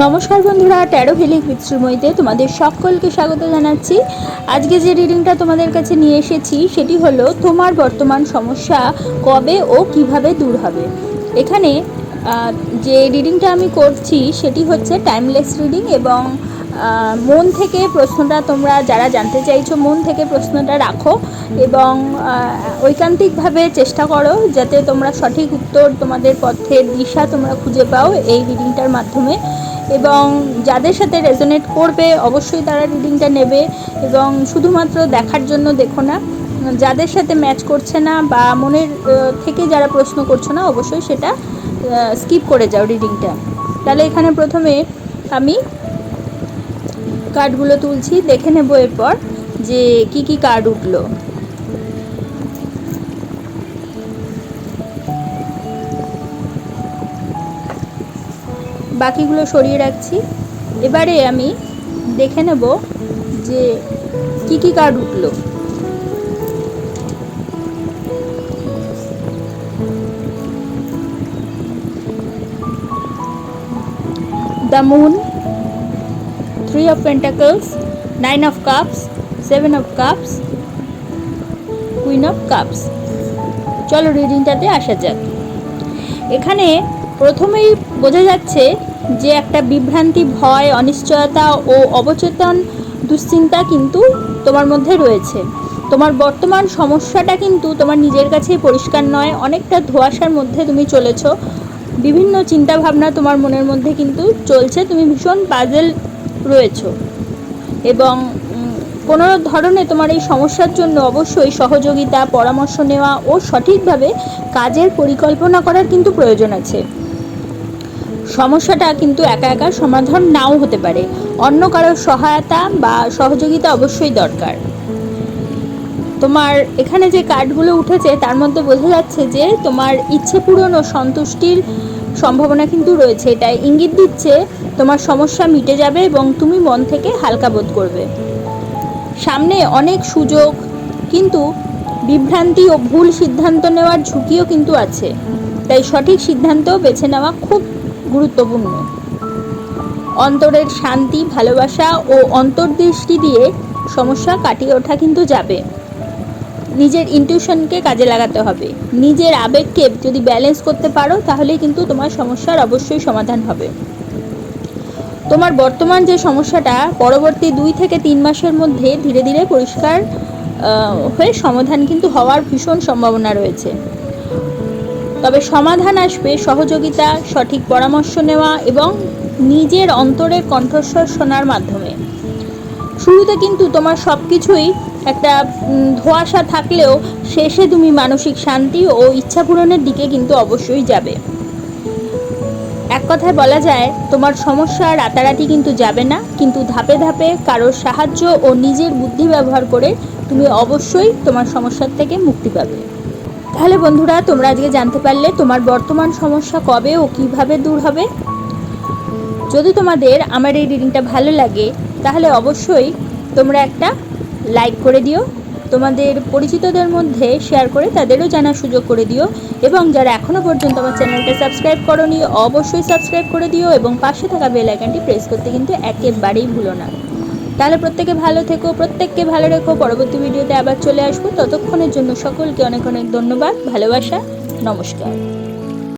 নমস্কার বন্ধুরা taro healing মিত্রময়ীতে তোমাদের সকলকে স্বাগত জানাচ্ছি। আজকে যে রিডিংটা তোমাদের কাছে নিয়ে এসেছি, সেটি হলো তোমার বর্তমান সমস্যা কবে ও কীভাবে দূর হবে। এখানে যে রিডিংটা আমি করছি, সেটি হচ্ছে টাইমলেস রিডিং এবং মন থেকে প্রশ্নটা তোমরা যারা জানতে চাইছো, মন থেকে প্রশ্নটা রাখো এবং ঐকান্তিকভাবে চেষ্টা করো যাতে তোমরা সঠিক উত্তর তোমাদের পথের দিশা তোমরা খুঁজে পাও এই রিডিংটার মাধ্যমে। এবং যাদের সাথে রেজোনেট করবে, অবশ্যই তারা রিডিংটা নেবে এবং শুধুমাত্র দেখার জন্য দেখো না। যাদের সাথে ম্যাচ করছে না বা মনের থেকে যারা প্রশ্ন করছ না, অবশ্যই সেটা স্কিপ করে যাও রিডিংটা তাহলে এখানে প্রথমে আমি কার্ডগুলো তুলছি, দেখে নেব এরপর যে কি কি কার্ড উঠল। বাকিগুলো সরিয়ে রাখছি। এবারে আমি দেখে নেব যে কি কি কার্ড উঠল। The moon, three of pentacles, nine of cups, seven of cups, queen of cups. চলো রিডিংটাতে আসা যাক। এখানে প্রথমেই বোঝা যাচ্ছে যে একটা বিভ্রান্তি, ভয়, অনিশ্চয়তা ও অবচেতন দুশ্চিন্তা কিন্তু তোমার মধ্যে রয়েছে। তোমার বর্তমান সমস্যাটা কিন্তু তোমার নিজের কাছেই পরিষ্কার নয়, অনেকটা ধোঁয়াশার মধ্যে তুমি চলেছো। বিভিন্ন চিন্তা ভাবনা তোমার মনের মধ্যে কিন্তু চলছে, তুমি ভীষণ পাজেল রয়েছো। এবং কোনো ধরনের তোমার এই সমস্যার জন্য অবশ্যই সহযোগিতা, পরামর্শ নেওয়া ও সঠিকভাবে কাজের পরিকল্পনা করার কিন্তু প্রয়োজন আছে। সমস্যাটা কিন্তু একা একা সমাধান নাও হতে পারে। অন্য কারোর সহায়তা বা সহযোগিতা অবশ্যই দরকার। তোমার এখানে যে কার্ডগুলো উঠেছে, তার মধ্যে বোঝা যাচ্ছে যে তোমার ইচ্ছে পূরণ ও সন্তুষ্টির সম্ভাবনা কিন্তু রয়েছে। এটা ইঙ্গিত দিচ্ছে তোমার সমস্যা মিটে যাবে এবং তুমি মন থেকে হালকা বোধ করবে। সামনে অনেক সুযোগ, কিন্তু বিভ্রান্তি ও ভুল সিদ্ধান্ত নেওয়ার ঝুঁকিও কিন্তু আছে। তাই সঠিক সিদ্ধান্ত বেছে নেওয়া খুব গুরুত্বপূর্ণ। অন্তরের শান্তি, ভালোবাসা ও অন্তর্দৃষ্টি দিয়ে সমস্যা কাটিয়ে ওঠা কিন্তু যাবে। নিজের ইনটিউশনকে কাজে লাগাতে হবে। নিজের আবেগকে যদি ব্যালেন্স করতে পারো, তাহলেই কিন্তু তোমার সমস্যার অবশ্যই সমাধান হবে। তোমার বর্তমান যে সমস্যাটা, পরবর্তী দুই থেকে তিন মাসের মধ্যে ধীরে ধীরে পরিষ্কার হয়ে সমাধান কিন্তু হওয়ার ভীষণ সম্ভাবনা রয়েছে। তবে সমাধান আসবে সহযোগিতা, সঠিক পরামর্শ নেওয়া এবং নিজের অন্তরের কণ্ঠস্বর শোনার মাধ্যমে। শুরুতে কিন্তু তোমার সব কিছুই একটা ধোঁয়াশা থাকলেও শেষে তুমি মানসিক শান্তি ও ইচ্ছা পূরণের দিকে কিন্তু অবশ্যই যাবে। এক কথায় বলা যায়, তোমার সমস্যা রাতারাতি কিন্তু যাবে না, কিন্তু ধাপে ধাপে কারোর সাহায্য ও নিজের বুদ্ধি ব্যবহার করে তুমি অবশ্যই তোমার সমস্যার থেকে মুক্তি পাবে। তাহলে বন্ধুরা, তোমরা আজকে জানতে পারলে তোমার বর্তমান সমস্যা কবে ও কীভাবে দূর হবে? যদি তোমাদের আমার এই রিডিংটা ভালো লাগে, তাহলে অবশ্যই তোমরা একটা লাইক করে দিও। তোমাদের পরিচিতদের মধ্যে শেয়ার করে তাদেরও জানার সুযোগ করে দিও। এবং যারা এখনও পর্যন্ত আমার চ্যানেলটা সাবস্ক্রাইব করনি, অবশ্যই সাবস্ক্রাইব করে দিও এবং পাশে থাকা বেল আইকনটি প্রেস করতে কিন্তু একেবারেই ভুলো না। তাহলে প্রত্যেকে ভালো থেকো, প্রত্যেককে ভালো রেখো। পরবর্তী ভিডিওতে আবার চলে আসব। ততক্ষণের জন্য সকলকে অনেক অনেক ধন্যবাদ, ভালোবাসা, নমস্কার।